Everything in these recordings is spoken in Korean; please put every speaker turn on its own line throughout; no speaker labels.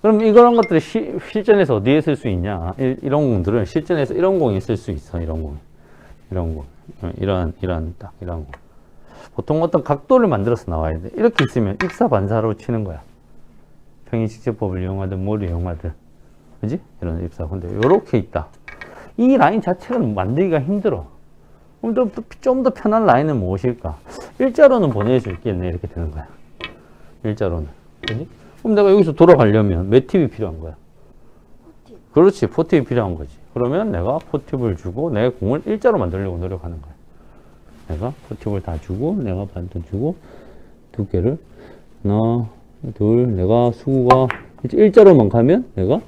그럼 이런 것들이 시, 실전에서 어디에 쓸 수 있냐? 이, 런 공들은 실전에서 이런 공이 쓸 수 있어. 이런 공. 이런 공. 어, 이런, 이런, 딱, 이런 공. 보통 어떤 각도를 만들어서 나와야 돼. 이렇게 있으면 입사 반사로 치는 거야. 평행식제법을 이용하든 뭘 이용하든. 그지? 이런 입사. 근데 요렇게 있다. 이 라인 자체가 만들기가 힘들어. 그럼 좀, 좀더 편한 라인은 무엇일까? 일자로는 보낼 수 있겠네. 이렇게 되는 거야. 일자로는. 그지? 그럼 내가 여기서 돌아가려면 몇 팁이 필요한 거야? 그렇지. 포팁이 필요한 거지. 그러면 내가 포팁을 주고 내 공을 일자로 만들려고 노력하는 거야. 내가 포팁을 다 주고 내가 반도 주고 두 개를 하나, 둘, 내가 수구가 일자로만 가면 내가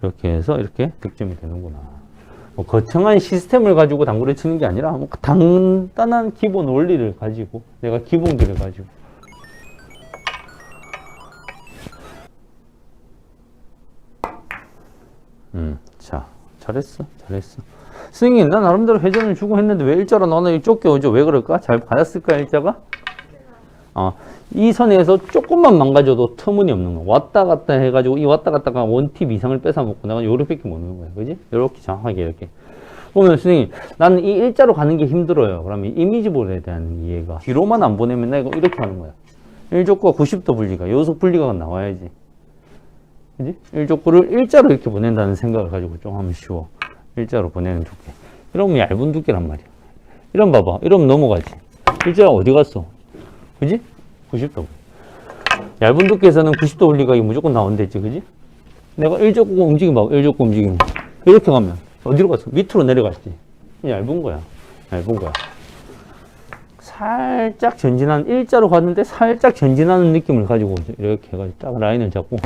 이렇게 해서 이렇게 득점이 되는구나. 뭐 거창한 시스템을 가지고 당구를 치는 게 아니라 뭐 간단한 기본 원리를 가지고 내가 기본기를 가지고 음, 자, 잘했어, 잘했어. 선생님, 나 나름대로 회전을 주고 했는데 왜 일자로 나는 쫓겨오죠? 왜 그럴까? 잘 받았을까, 일자가? 어, 이 선에서 조금만 망가져도 터무니없는 거. 왔다 갔다 해가지고 이 왔다 갔다가 원팁 이상을 뺏어먹고 내가 요렇게밖에 못 넣는 거야. 그지? 요렇게 정확하게 이렇게. 그러면 선생님, 나는 이 일자로 가는 게 힘들어요. 그러면 이미지볼에 대한 이해가. 뒤로만 안 보내면 내가 이렇게 하는 거야. 1족과 90도 분리가, 요속 분리가 나와야지. 그지? 일족구를 일자로 이렇게 보낸다는 생각을 가지고 좀 하면 쉬워. 일자로 보내는 두께. 이러면 얇은 두께란 말이야. 이런 봐봐. 이러면 넘어가지. 일자가 어디 갔어? 그지? 90도. 얇은 두께에서는 90도 분리가 무조건 나온댔지, 그지? 내가 일족구 움직임 봐. 일족구 움직임. 이렇게 가면 어디로 갔어? 밑으로 내려갔지. 얇은 거야. 얇은 거야. 살짝 전진하는 일자로 갔는데 살짝 전진하는 느낌을 가지고 이렇게 해가지고 딱 라인을 잡고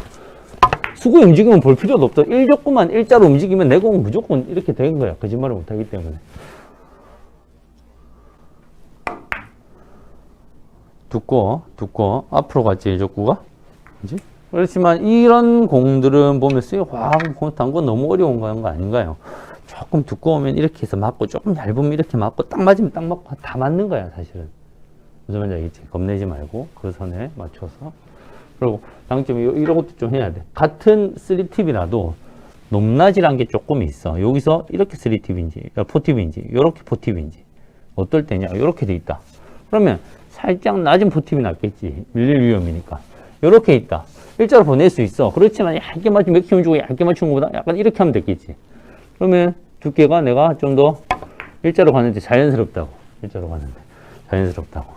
수구 움직이면 볼 필요도 없다. 일족구만 일자로 움직이면 내 공은 무조건 이렇게 되는 거야. 거짓말을 못하기 때문에. 두꺼워, 두꺼워. 앞으로 갔지, 일족구가. 그지? 그렇지만 이런 공들은 보면 쓰여, 와, 당구 너무 어려운 거 아닌가요? 조금 두꺼우면 이렇게 해서 맞고, 조금 얇으면 이렇게 맞고, 딱 맞으면 딱 맞고, 다 맞는 거야, 사실은. 무슨 말인지 알겠지? 겁내지 말고, 그 선에 맞춰서. 그리고 장점이 요- 이런 것도 좀 해야 돼. 같은 3팁이라도 높낮이란 게 조금 있어. 여기서 이렇게 3팁인지, 4팁인지, 이렇게 4팁인지. 어떨 때냐? 이렇게 돼 있다. 그러면 살짝 낮은 4팁이 낫겠지. 밀릴 위험이니까. 이렇게 있다. 일자로 보낼 수 있어. 그렇지만 얇게 맞추면 몇 킬로 주고 얇게 맞추는 것보다 약간 이렇게 하면 되겠지. 그러면 두께가 내가 좀 더 일자로 가는데 자연스럽다고. 일자로 가는데 자연스럽다고.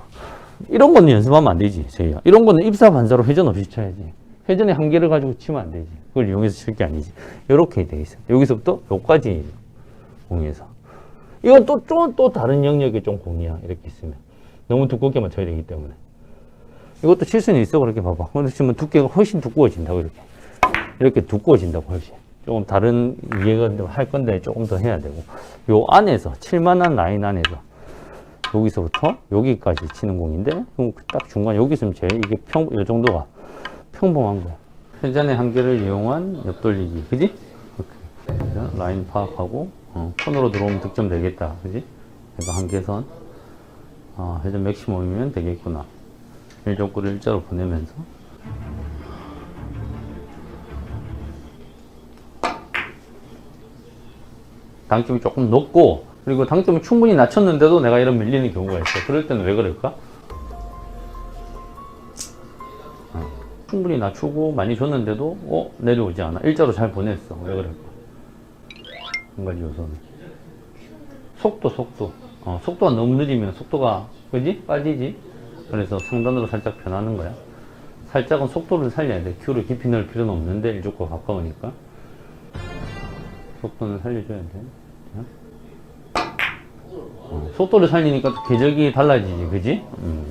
이런 거는 연습하면 안 되지, 저희야. 이런 거는 입사 반사로 회전 없이 쳐야지. 회전의 한계를 가지고 치면 안 되지. 그걸 이용해서 칠 게 아니지. 이렇게 돼 있어. 여기서부터 여기까지 공에서. 이건 또, 또, 또 다른 영역의 좀 공이야. 이렇게 있으면. 너무 두껍게만 쳐야 되기 때문에. 이것도 칠 수는 있어. 그렇게 봐봐. 그렇지만 두께가 훨씬 두꺼워진다고, 이렇게. 이렇게 두꺼워진다고, 훨씬. 조금 다른 이해가 할 건데 조금 더 해야 되고. 요 안에서, 칠만한 라인 안에서. 여기서부터 여기까지 치는 공인데 딱 중간 여기 있으면 제일 이게 평, 요 정도가 평범한 거야. 회전의 한계를 이용한 옆돌리기, 그지? 라인 파악하고 어, 코너로 들어오면 득점 되겠다, 그지? 그래서 한계선 아, 회전 맥시멈이면 되겠구나. 일족구를 일자로 보내면서 당점이 조금 높고 그리고 당점을 충분히 낮췄는데도 내가 이런 밀리는 경우가 있어. 그럴 때는 왜 그럴까? 어, 충분히 낮추고 많이 줬는데도 어 내려오지 않아. 일자로 잘 보냈어. 왜 그럴까? 한 가지 요소는 속도 속도. 어, 속도가 너무 느리면 속도가 그지 빠지지. 그래서 상단으로 살짝 변하는 거야. 살짝은 속도를 살려야 돼. 큐를 깊이 넣을 필요는 없는데 일족과 가까우니까. 속도는 살려줘야 돼. 어, 속도를 살리니까 또 궤적이 달라지지, 그지? 음.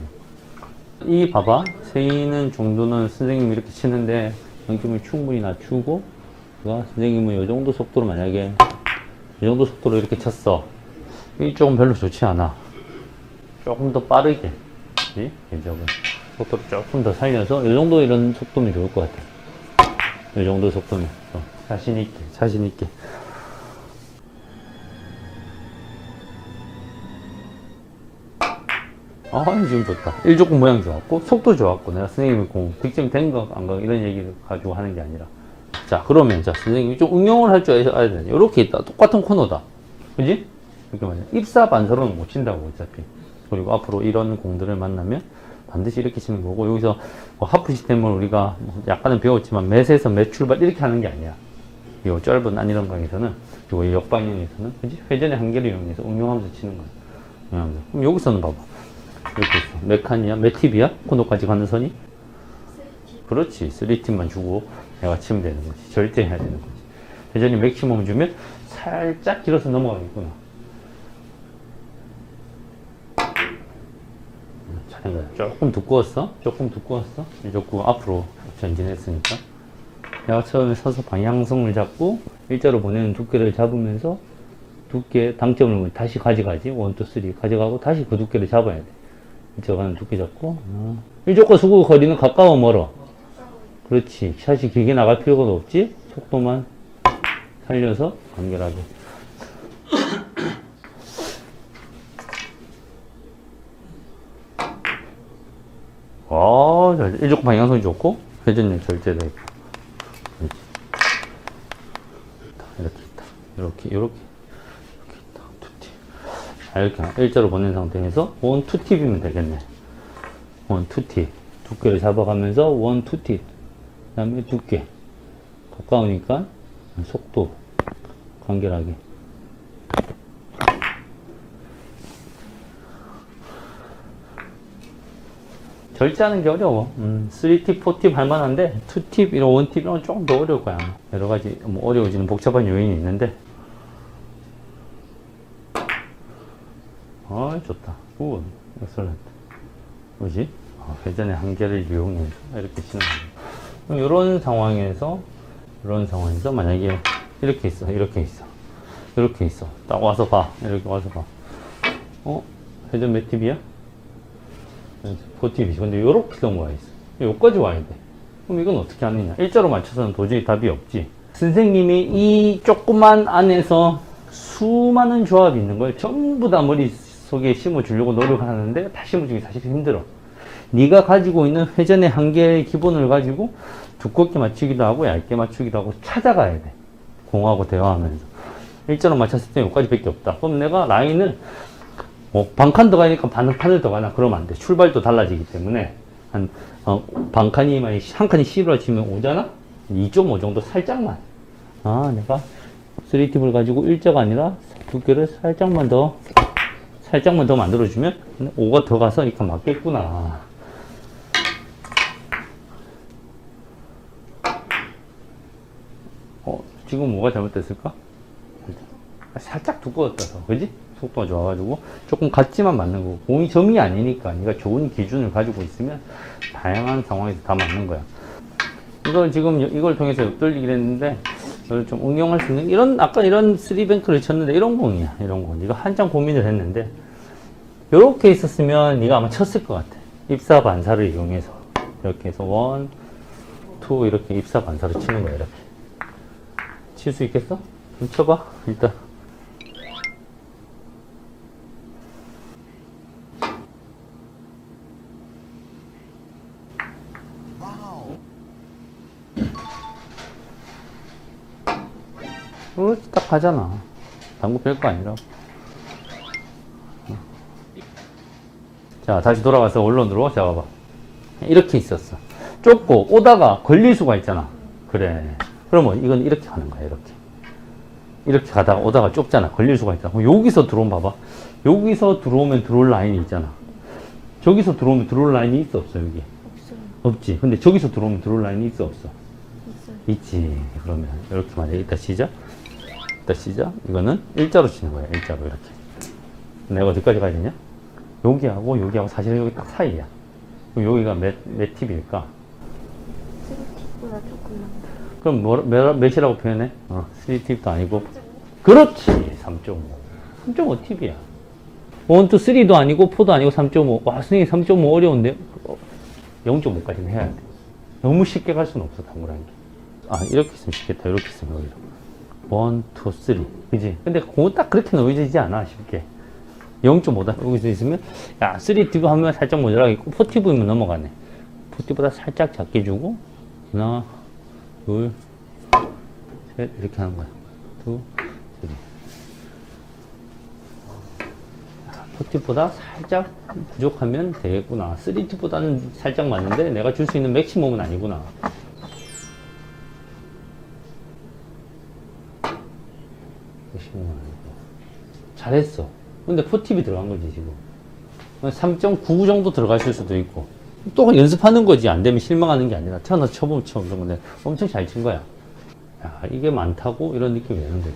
이 봐봐. 세이는 정도는 선생님이 이렇게 치는데 영점을 충분히 낮추고 그가 선생님은 이 정도 속도로 만약에 이 정도 속도로 이렇게 쳤어. 이쪽은 별로 좋지 않아. 조금 더 빠르게. 그지? 궤적은. 속도를 조금 더 살려서 이 정도 이런 속도면 좋을 것 같아. 이 정도 속도면. 어, 자신있게, 자신있게. 아, 지금 좋다. 일조공 모양 좋았고, 속도 좋았고, 내가 선생님이 공, 득점 된 거, 안 거, 이런 얘기를 가지고 하는 게 아니라, 자, 그러면, 자, 선생님이 좀 응용을 할 줄 알아야 돼. 이렇게 있다. 똑같은 코너다. 그지? 이렇게 말이야. 입사 반사로는 못 친다고, 어차피. 그리고 앞으로 이런 공들을 만나면 반드시 이렇게 치는 거고, 여기서 뭐 하프 시스템을 우리가 뭐 약간은 배웠지만, 매세에서 매 출발 이렇게 하는 게 아니야. 이 짧은 안이런 강에서는, 그리고 이 역방향에서는, 그지? 회전의 한계를 이용해서 응용하면서 치는 거야. 응용하면서. 그럼 여기서는 봐봐. 이렇게 있어. 몇 칸이야? 몇 팁이야? 코너까지 가는 선이? 그렇지. 3팁만 주고 내가 치면 되는 거지. 절대 해야 되는 거지. 회전이 맥시멈 주면 살짝 길어서 넘어가겠구나. 음, 잘한 거야. 조금 두꺼웠어? 조금 두꺼웠어? 조금 앞으로 전진했으니까. 내가 처음에 서서 방향성을 잡고 일자로 보내는 두께를 잡으면서 두께 당점을 다시 가져가지. 원, 투, 쓰리 가져가고 다시 그 두께를 잡아야 돼. 일자가는 두께 잡고 어. 일족과 수구 거리는 가까워 멀어. 그렇지. 샷이 길게 나갈 필요가 없지. 속도만 살려서 간결하게. 어, 잘, 일족 방향성이 좋고, 회전력 절제되고. 이렇게 있다. 이렇게, 이렇게. 아, 이렇게 일자로 보낸 상태에서 원, 투 팁이면 되겠네. 원, 투 팁. 두께를 잡아가면서 원, 투 팁. 그 다음에 두께. 가까우니까 속도. 간결하게. 절제하는 게 어려워. 음, 3팁, 4팁 할 만한데, 2팁, 이런 1팁, 이런 건 조금 더 어려울 거야. 여러 가지, 뭐, 어려워지는 복잡한 요인이 있는데. 아, 좋다. 굿. 엑설런트. 뭐지? 아, 회전의 한계를 이용해서 이렇게 치는. 그럼 이런 상황에서, 이런 상황에서 만약에 이렇게 있어, 이렇게 있어. 이렇게 있어. 딱 와서 봐. 이렇게 와서 봐. 어? 회전 몇 팁이야? 포팁이지. 근데 요렇게 경우가 있어. 여기까지 와야 돼. 그럼 이건 어떻게 하느냐? 일자로 맞춰서는 도저히 답이 없지. 선생님이 이 조그만 안에서 수많은 조합이 있는 걸 전부 다 머릿속에 심어주려고 노력을 하는데 다 심어주기 사실 힘들어. 네가 가지고 있는 회전의 한계의 기본을 가지고 두껍게 맞추기도 하고 얇게 맞추기도 하고 찾아가야 돼. 공하고 대화하면서. 일자로 맞췄을 때 여기까지 밖에 없다. 그럼 내가 라인을 뭐 반칸 더 가니까 반칸을 더 가나 그러면 안 돼. 출발도 달라지기 때문에 한 어, 반칸이만 한 칸이 C로치면 오잖아. 2.5 정도 살짝만. 아 내가 3팁을 가지고 일자가 아니라 두께를 살짝만 더 살짝만 더 만들어주면 5가 더 가서 이까 맞겠구나. 어 지금 뭐가 잘못됐을까? 살짝 두꺼웠어서. 그지? 속도가 좋아가지고. 조금 같지만 맞는 거고. 공이 점이 아니니까. 네가 좋은 기준을 가지고 있으면 다양한 상황에서 다 맞는 거야. 이걸 지금 이걸 통해서 옆돌리기를 했는데 이걸 좀 응용할 수 있는 이런 아까 이런 쓰리뱅크를 쳤는데 이런 공이야. 이런 공 네가 한참 고민을 했는데 이렇게 있었으면 네가 아마 쳤을 것 같아. 입사 반사를 이용해서. 이렇게 해서 원, 투 이렇게 입사 반사를 치는 거야 이렇게. 칠 수 있겠어? 좀 쳐봐 일단. 그렇지, 딱 하잖아. 당구 별거 아니라 자, 다시 돌아가서 원론으로 잡아봐. 이렇게 있었어. 좁고 오다가 걸릴 수가 있잖아. 그래. 그러면 이건 이렇게 가는 거야, 이렇게. 이렇게 가다가 오다가 좁잖아. 걸릴 수가 있잖아. 그럼 여기서 들어오면 봐봐. 여기서 들어오면 들어올 라인이 있잖아. 저기서 들어오면 들어올 라인이 있어, 없어, 여기?
없어요.
없지. 근데 저기서 들어오면 들어올 라인이 있어, 없어?
있어요.
있지. 그러면 이렇게 만약에 이따 시작. 이따 시작. 이거는 일자로 치는 거야. 일자로 이렇게. 내가 어디까지 가야 되냐? 여기하고 여기하고 사실은 여기 딱 사이야. 그럼 여기가 몇, 몇 팁일까?
3팁보다 조금만 더.
그럼 뭐, 몇, 몇이라고 표현해? 어, 3팁도 아니고. 그렇지. 3.5. 3.5 팁이야. 1, 2, 3도 아니고 4도 아니고 3.5. 와, 선생님 3.5 어려운데? 어, 0.5까지는 해야 돼. 너무 쉽게 갈 수는 없어, 당구라는 게. 아, 이렇게 있으면 쉽겠다. 이렇게 있으면 오히려. 1, 2, 3. 그지? 근데 공은 딱 그렇게 놓여지지 않아, 쉽게. 0.5다. 여기서 있으면, 야, 3팁 하면 살짝 모자라겠고, 4팁이면 넘어가네. 4팁보다 살짝 작게 주고, 하나, 둘, 셋, 이렇게 하는 거야. 투, 쓰리. 포팁보다 살짝 부족하면 되겠구나. 3팁보다는 살짝 맞는데 내가 줄 수 있는 맥시멈은 아니구나. 잘했어. 근데 포팁이 들어간 거지, 지금. 3.9 정도 들어가실 수도 있고. 또 연습하는 거지. 안 되면 실망하는 게 아니라 태어나서 쳐보면 처음 그런 건데 엄청 잘 친 거야. 야, 이게 많다고? 이런 느낌이 드는 거지.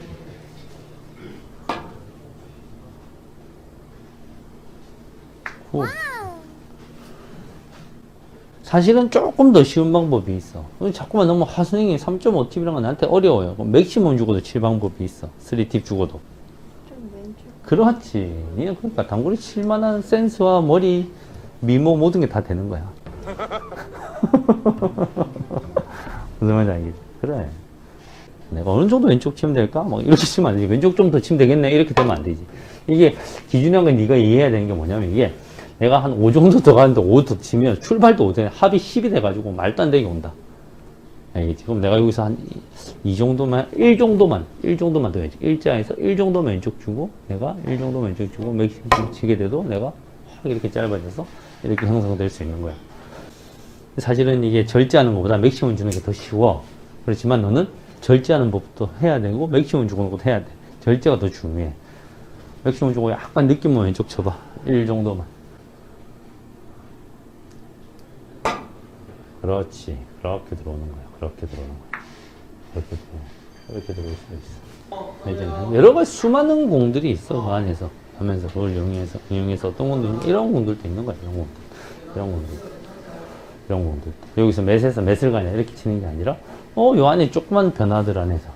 후. 사실은 조금 더 쉬운 방법이 있어. 자꾸만 너무 하선생님 3.5팁이란 건 나한테 어려워요. 맥시멈 주고도 칠 방법이 있어. 3팁 주고도. 그렇지. 니는 그러니까 단골이 칠만한 센스와 머리, 미모 모든 게 다 되는 거야. 무슨 말인지 알겠지? 그래. 내가 어느 정도 왼쪽 치면 될까? 막 이렇게 치면 안 되지. 왼쪽 좀 더 치면 되겠네. 이렇게 되면 안 되지. 이게 기준이란 건 네가 이해해야 되는 게 뭐냐면 이게 내가 한 5 정도 더 가는데 5 더 치면 출발도 5 돼. 합이 10이 돼가지고 말도 안 되게 온다. 알겠지? 그럼 내가 여기서 한 이 정도만, 1 정도만, 1 정도만 더 해야지. 일자에서 1 정도만 왼쪽 주고, 내가 1 정도만 왼쪽 주고, 맥시멈 치게 돼도 내가 확 이렇게 짧아져서 이렇게 형성될 수 있는 거야. 사실은 이게 절제하는 것보다 맥시멈 주는 게 더 쉬워. 그렇지만 너는 절제하는 법도 해야 되고, 맥시멈 주는 것도 해야 돼. 절제가 더 중요해. 맥시멈 주고 약간 느낌만 왼쪽 쳐봐. 1 정도만. 그렇지. 그렇게 들어오는 거야. 그렇게 들어오는 거야. 이렇게 들어 이렇게 들어올 수 있어. 이제 여러 가지 수많은 공들이 있어 그 안에서. 하면서 그걸 이용해서 이용해서 어떤 공들 이런 공들도 있는 거야 이런 공들. 이런 공들. 이런 공들. 여기서 맷에서 맷을 가냐? 이렇게 치는 게 아니라 어 요 안에 조그만 변화들 안에서.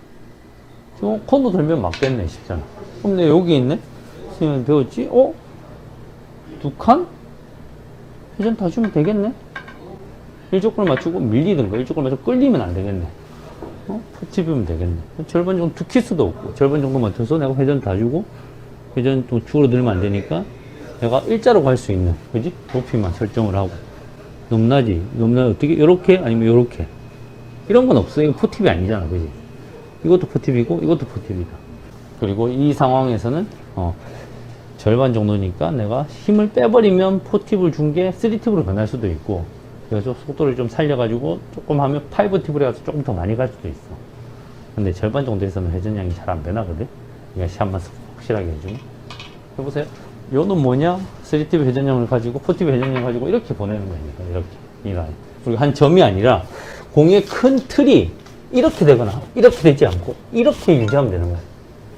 지금 코너 들면 맞겠네 싶잖아. 그럼 내 여기 있네? 선생님 배웠지? 어 두 칸? 회전 다 주면 되겠네 일족을 맞추고 밀리든가 일족을 맞추고 끌리면 안 되겠네 어? 푸집이면 되겠네. 절반 정도 두킬 수도 없고, 절반 정도 맞춰서 내가 회전 다 주고, 회전 또 줄어들면 안 되니까, 내가 일자로 갈 수 있는, 그지? 높이만 설정을 하고. 높낮이, 높낮이 어떻게, 요렇게, 아니면 요렇게. 이런 건 없어. 이거 포팁이 아니잖아, 그지? 이것도 포팁이고, 이것도 포팁이다. 그리고 이 상황에서는, 어, 절반 정도니까 내가 힘을 빼버리면 포팁을 준 게 3팁으로 변할 수도 있고, 그래서 속도를 좀 살려가지고 조금 하면 5팁으로 해서 조금 더 많이 갈 수도 있어. 근데 절반 정도에서는 회전량이 잘 안 변하거든? 이거 시한번 확실하게 해주면. 해보세요. 요는 뭐냐? 3팁 회전량을 가지고 4팁 회전량을 가지고 이렇게 보내는 거니까, 이렇게. 이 라인. 그리고 한 점이 아니라 공의 큰 틀이 이렇게 되거나 이렇게 되지 않고 이렇게 유지하면 되는 거야.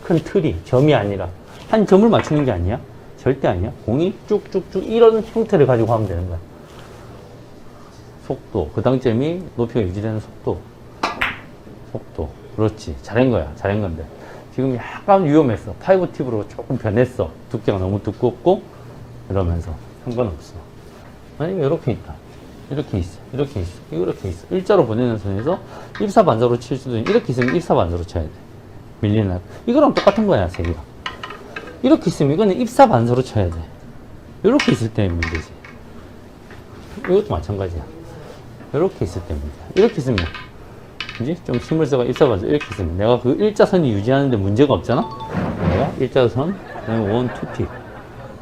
큰 틀이, 점이 아니라. 한 점을 맞추는 게 아니야? 절대 아니야. 공이 쭉쭉쭉 이런 형태를 가지고 하면 되는 거야. 속도, 그 당점이 높이가 유지되는 속도. 속도. 그렇지. 잘한 거야. 잘한 건데. 지금 약간 위험했어. 파이브 팁으로 조금 변했어. 두께가 너무 두껍고, 이러면서. 상관없어. 아니면 이렇게 있다. 이렇게 있어. 이렇게 있어. 이렇게 있어. 일자로 보내는 선에서 입사 반사로 칠 수도 있는, 이렇게 있으면 입사 반사로 쳐야 돼. 밀리는. 이거랑 똑같은 거야, 세 개가. 이렇게 있으면 이거는 입사 반사로 쳐야 돼. 이렇게 있을 때 문제지. 이것도 마찬가지야. 이렇게 있을 때 문제야. 이렇게 있으면, 그지? 좀 힘을 써가 입사반사 이렇게 있으면 내가 그 일자선이 유지하는데 문제가 없잖아? 내가 일자선, 그 다음에 원, 투 팁.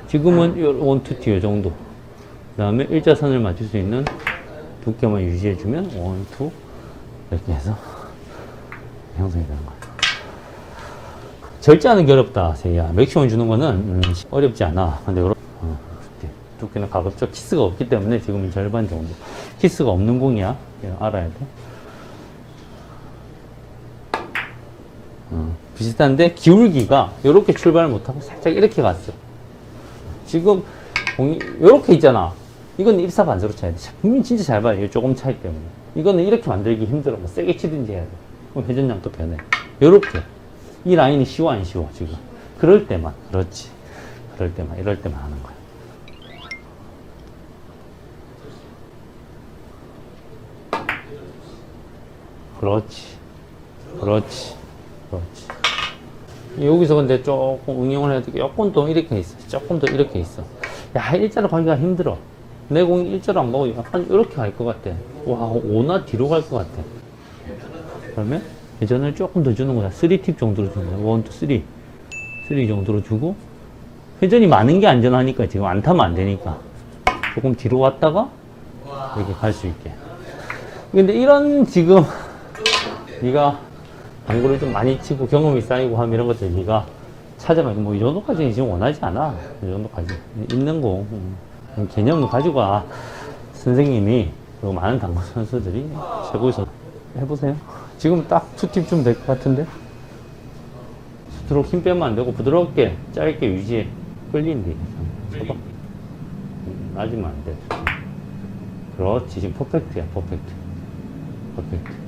지금은 요 원, 투 팁, 요 정도. 그 다음에 일자선을 맞출 수 있는 두께만 유지해주면 원, 투, 이렇게 해서 형성이 되는 거야. 절제하는 게 어렵다, 세야. 맥시멈 주는 거는 음, 어렵지 않아. 근데 두께는 가급적 키스가 없기 때문에 지금은 절반 정도. 키스가 없는 공이야. 이거 알아야 돼. 어, 비슷한데 기울기가 이렇게 출발을 못하고 살짝 이렇게 갔어. 지금 공이 이렇게 있잖아. 이건 입사 반사로 쳐야 돼. 분명 진짜 잘 봐요. 이거 조금 차이 때문에. 이거는 이렇게 만들기 힘들어. 뭐 세게 치든지 해야 돼. 그럼 회전량도 변해. 이렇게. 이 라인이 쉬워 안 쉬워 지금. 그럴 때만. 그렇지. 그럴 때만. 이럴 때만 하는 거야. 그렇지. 그렇지. 그렇지. 여기서 근데 조금 응용을 해야 되게 더 이렇게 있어. 조금 더 이렇게 있어. 야, 일자로 가기가 힘들어. 내 공이 일자로 안 가고 약간 이렇게 갈 것 같아. 와, 오나 뒤로 갈 것 같아. 그러면 회전을 조금 더 주는 거야. 3팁 정도로 주는 거야. 1, 2, 3. 3 정도로 주고, 회전이 많은 게 안전하니까 지금 안 타면 안 되니까. 조금 뒤로 왔다가, 이렇게 갈 수 있게. 근데 이런 지금, 네가 당구를 좀 많이 치고 경험이 쌓이고 하면 이런 것들 네가 찾아봐. 뭐이 정도까지는 지금 원하지 않아. 이 정도까지. 있는 거. 음. 개념을 가지고 와. 선생님이 그리고 많은 당구 선수들이 최고에서 해보세요. 지금 딱 투팁 주면 될것 같은데? 스트로크 힘 빼면 안 되고 부드럽게 짧게 유지해. 끌린디. 쳐봐. 음, 낮으면 안 돼. 그렇지. 지금 퍼펙트야. 퍼펙트. 퍼펙트. 퍼펙트.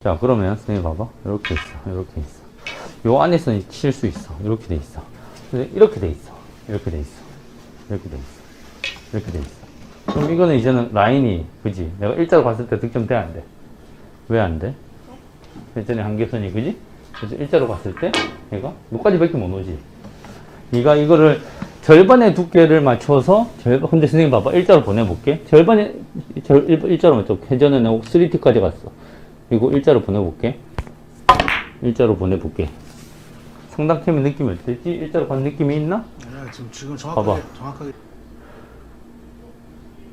자, 그러면 선생님 봐봐. 이렇게 있어. 이렇게 있어. 요 안에서는 칠수 있어. 이렇게 돼 있어. 이렇게 돼 있어. 이렇게 돼 있어. 이렇게 돼 있어. 이렇게 돼 있어. 그럼 이거는 이제는 라인이, 그지? 내가 일자로 봤을 때 득점 돼, 안 돼? 왜 안 돼? 예전에 한계선이, 그지? 그래서 일자로 봤을 때, 얘가 여기까지밖에 못 오지. 네가 이거를 절반의 두께를 맞춰서 절반 근데 선생님 봐봐 일자로 보내볼게 절반의 절, 일, 일자로 맞춰 회전은 내가 3T까지 갔어 이거 일자로 보내볼게 일자로 보내볼게 상당팀의 느낌이 어떨지 일자로 가는 느낌이 있나?
아니야 지금 지금 정확하게
봐봐.
정확하게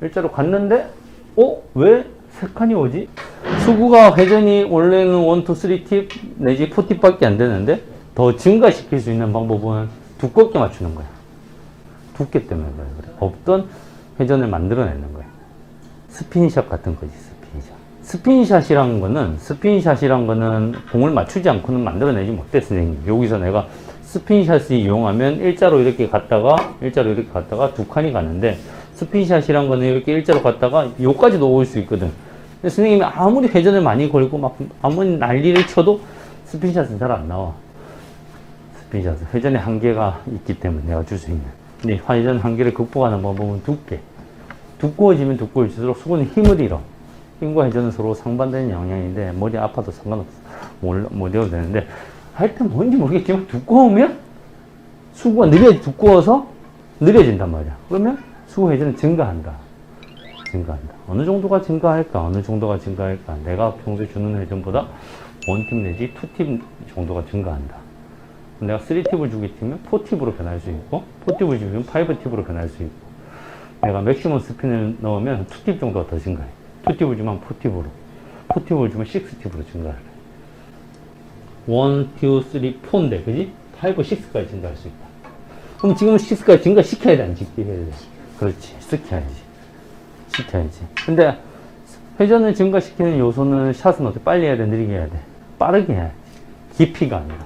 일자로 갔는데 어? 왜 세 칸이 오지? 수구가 회전이 원래는 1, 2, 3팁 내지 4팁밖에 안 되는데 더 증가시킬 수 있는 방법은 두껍게 맞추는 거야. 두께 때문에 그래. 없던 회전을 만들어내는 거야. 스핀샷 같은 거지, 스핀샷. 스핀샷이란 거는, 스핀샷이란 거는 공을 맞추지 않고는 만들어내지 못해, 선생님. 여기서 내가 스핀샷을 이용하면 일자로 이렇게 갔다가, 일자로 이렇게 갔다가 두 칸이 가는데, 스핀샷이란 거는 이렇게 일자로 갔다가 요까지도 올 수 있거든. 근데 선생님이 아무리 회전을 많이 걸고 막 아무리 난리를 쳐도 스핀샷은 잘 안 나와. 스핀샷은 회전의 한계가 있기 때문에 내가 줄 수 있는. 근데 회전 한계를 극복하는 방법은 두께. 두꺼워지면 두꺼워질수록 수건에 힘을 잃어. 힘과 회전은 서로 상반되는 영향인데 머리 아파도 상관없어. 못, 못 외워도 되는데 하여튼 뭔지 모르겠지만 두꺼우면 수구가 느려 두꺼워서 느려진단 말이야. 그러면 수구 회전은 증가한다. 증가한다. 어느 정도가 증가할까? 어느 정도가 증가할까? 내가 평소에 주는 회전보다 원팁 내지 투팁 정도가 증가한다. 내가 3팁을 주기 때문에 4팁으로 변할 수 있고 4팁을 주면 5팁으로 변할 수 있고 내가 맥시멈 스핀을 넣으면 2팁 정도가 더 증가해 2팁을 주면 4팁으로 4팁을 주면 6팁으로 증가해. 1, 2, 3, 4인데 그지? 5, 6까지 증가할 수 있다. 그럼 지금 6까지 증가시켜야 돼 안 시켜야 돼? 그렇지. 시켜야지. 시켜야지. 근데 회전을 증가시키는 요소는 샷은 어떻게 빨리 해야 돼? 느리게 해야 돼? 빠르게 해야 돼 깊이가 아니라.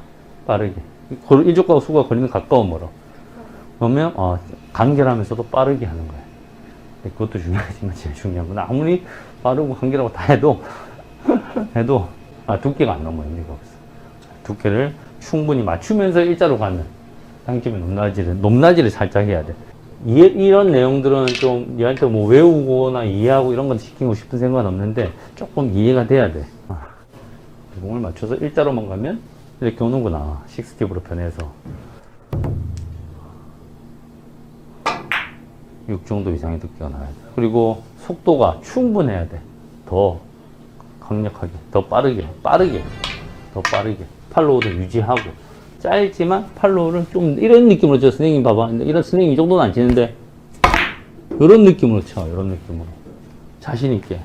빠르게. 걸- 이쪽과 수가 거리는 가까워 멀어 그러면 어, 간결하면서도 빠르게 하는 거야 그것도 중요하지만 제일 중요한 건 아무리 빠르고 간결하고 다 해도 해도 아, 두께가 안 넘어 의미가 없어 두께를 충분히 맞추면서 일자로 가는 당점의 높낮이를 높낮이를 살짝 해야 돼 이, 이런 내용들은 좀 얘한테 뭐 외우거나 이해하고 이런 건 시키고 싶은 생각은 없는데 조금 이해가 돼야 돼 아, 공을 맞춰서 일자로만 가면 이렇게 오는구나. 식스팁으로 변해서. 6 정도 이상의 두께가 나야 돼. 그리고 속도가 충분해야 돼. 더 강력하게, 더 빠르게, 빠르게, 더 빠르게. 팔로우도 유지하고. 짧지만 팔로우를 좀 이런 느낌으로 쳐. 선생님 봐봐. 이런 선생님 이 정도는 안 치는데 이런 느낌으로 쳐. 이런 느낌으로. 자신 있게.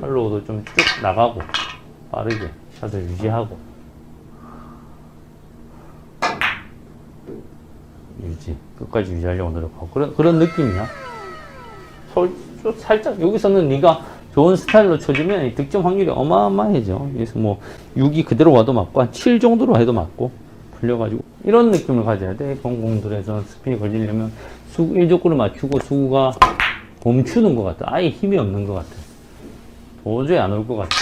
팔로우도 좀 쭉 나가고 빠르게 샷을 유지하고. 유지 끝까지 유지하려고 노력하고 그런 그런 느낌이야. 설, 좀 살짝 여기서는 네가 좋은 스타일로 쳐주면 이 득점 확률이 어마어마해져. 그래서 뭐 6이 그대로 와도 맞고 한 7 정도로 해도 맞고 풀려가지고 이런 느낌을 가져야 돼. 공공들에서 스핀이 걸리려면 수 1족구를 맞추고 수구가 멈추는 것 같아. 아예 힘이 없는 것 같아. 도저히 안 올 것 같아.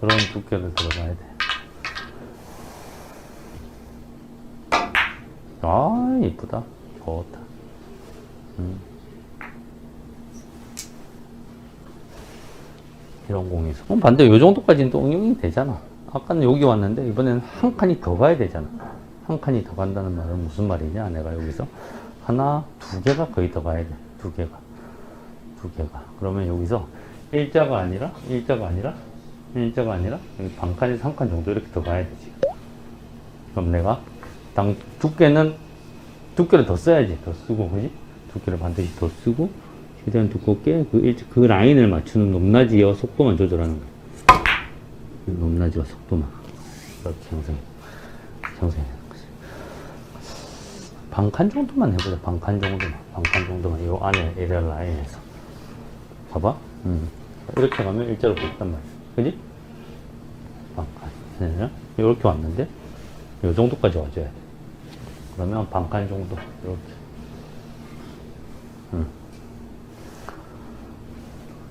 그런 두께를 들어가야 돼. 아, 이쁘다. 좋다. 음. 이런 공에서. 그럼 반대 요 정도까지는 또 응용이 되잖아. 아까는 여기 왔는데 이번에는 한 칸이 더 가야 되잖아. 한 칸이 더 간다는 말은 무슨 말이냐? 내가 여기서 하나, 두 개가 거의 더 가야 돼. 두 개가. 두 개가. 그러면 여기서 일자가 아니라, 일자가 아니라, 일자가 아니라, 여기 반칸에서 한 칸 정도 이렇게 더 가야 되지. 그럼 내가 당 두께는 두께를 더 써야지. 더 쓰고, 그지? 두께를 반드시 더 쓰고, 최대한 두껍게 그, 일, 그 라인을 맞추는 높낮이와 속도만 조절하는 거야. 그 높낮이와 속도만. 이렇게 형성, 형성해야 되는 거지. 반칸 정도만 해보자. 반칸 정도만. 반칸 정도만. 요 안에 이런 라인에서. 봐봐. 음. 이렇게 가면 일자로 보였단 말이야. 그지? 반칸. 네. 이렇게 왔는데, 요 정도까지 와줘야 돼. 그러면 반칸 정도. 이렇게. 음.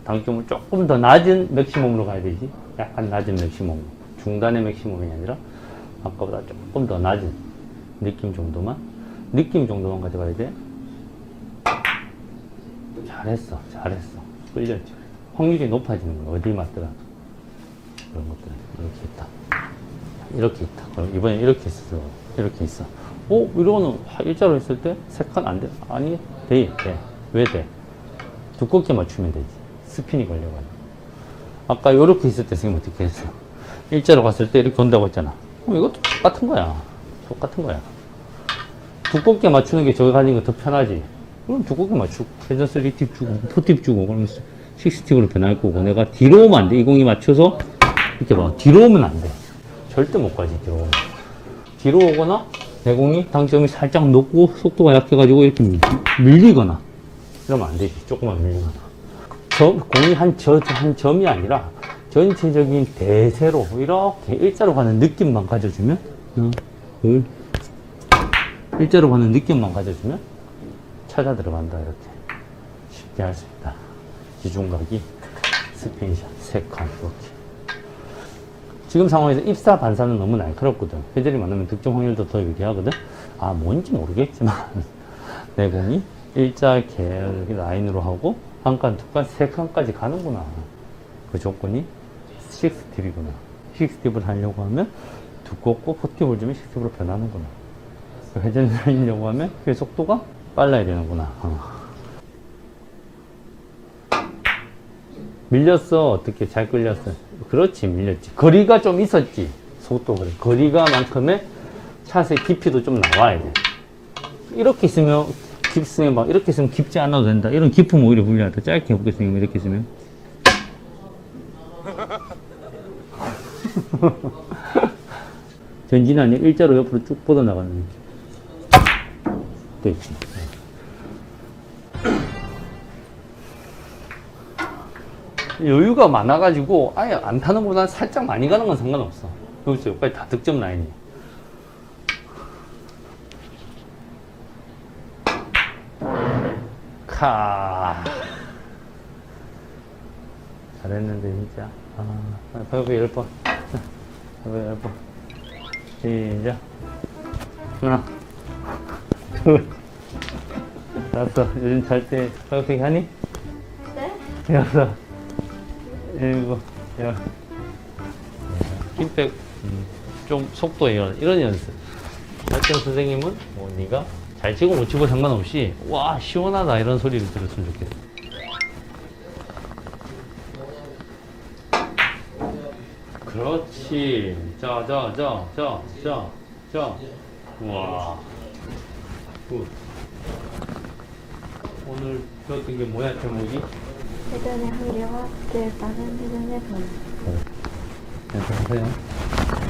당점은 조금 더 낮은 맥시멈으로 가야 되지. 약간 낮은 맥시멈. 중단의 맥시멈이 아니라, 아까보다 조금 더 낮은 느낌 정도만. 느낌 정도만 가져가야 돼. 잘했어, 잘했어. 끌렸지. 확률이 높아지는 거야. 어디 맞더라도. 그런 것들 이렇게 있다. 이렇게 있다. 그럼 이번에 이렇게 있어. 이렇게 있어. 어? 이러고는 일자로 했을 때 세 칸 안 돼? 아니, 돼. 돼. 왜 돼? 두껍게 맞추면 되지. 스핀이 걸려가지고. 아까 이렇게 있을 때 선생님 어떻게 했어? 일자로 갔을 때 이렇게 온다고 했잖아. 그럼 이것도 똑같은 거야. 똑같은 거야. 두껍게 맞추는 게 저기 가는 게더 편하지. 그럼 두껍게 맞추고, 회전 3팁 주고, 4팁 주고, 그러면 6팁으로 변할 거고, 내가 뒤로 오면 안 돼. 이 공이 맞춰서, 이렇게 봐. 뒤로 오면 안 돼. 절대 못 가지, 뒤로 오면. 뒤로 오거나, 내 공이 당점이 살짝 높고, 속도가 약해가지고, 이렇게 밀- 밀리거나, 이러면 안 되지. 조금만 밀리거나. 저, 공이 한, 저, 한 점이 아니라, 전체적인 대세로, 이렇게 일자로 가는 느낌만 가져주면, 하나, 둘, 일자로 가는 느낌만 가져주면 찾아 들어간다 이렇게 쉽게 할 수 있다 지중각이 스핀샷 3칸 이렇게 지금 상황에서 입사 반사는 너무 날카롭거든. 회전이 많으면 득점 확률도 더 유리하거든. 아 뭔지 모르겠지만 내공이 일자 계열 라인으로 하고 한 칸, 두 칸, 세 칸까지 가는구나. 그 조건이 6스팁이구나. 6스팁을 하려고 하면 두껍고 포팁을 주면 6스팁으로 변하는구나. 회전을 하려고 하면 그 속도가 빨라야 되는구나. 어. 밀렸어. 어떻게 잘 끌렸어. 그렇지, 밀렸지. 거리가 좀 있었지. 속도 그래. 거리가만큼의 샷의 깊이도 좀 나와야 돼. 이렇게 있으면 깊으에 막 이렇게 있으면 깊지 않아도 된다. 이런 깊으면 오히려 불리하다. 짧게 해보겠습니다. 이렇게. 전진이 아니라 일자로 옆으로 쭉 뻗어나가는. 됐지. 여유가 많아가지고 아예 안 타는 것보다 살짝 많이 가는 건 상관없어. 여기서 여기까지 다 득점 라인이. 카. 잘했는데 진짜. 아, 발굽 열 번. 발굽 열 번. 시작. 하나. 둘. 다섯. 요즘 잘 때 발굽 하니?
네?
여섯, 일곱, 열. 음, 좀 속도 이런, 이런 연습. 할때 선생님은 뭐 네가 잘 치고 못 치고 상관없이 와 시원하다 이런 소리를 들었으면 좋겠어. 그렇지. 자, 자, 자, 자, 자, 자. 와. 굿. 오늘 배웠던 게 뭐야, 제목이?
회전의 한계와 제일 빠른 회전의 번.
괜찮으세요?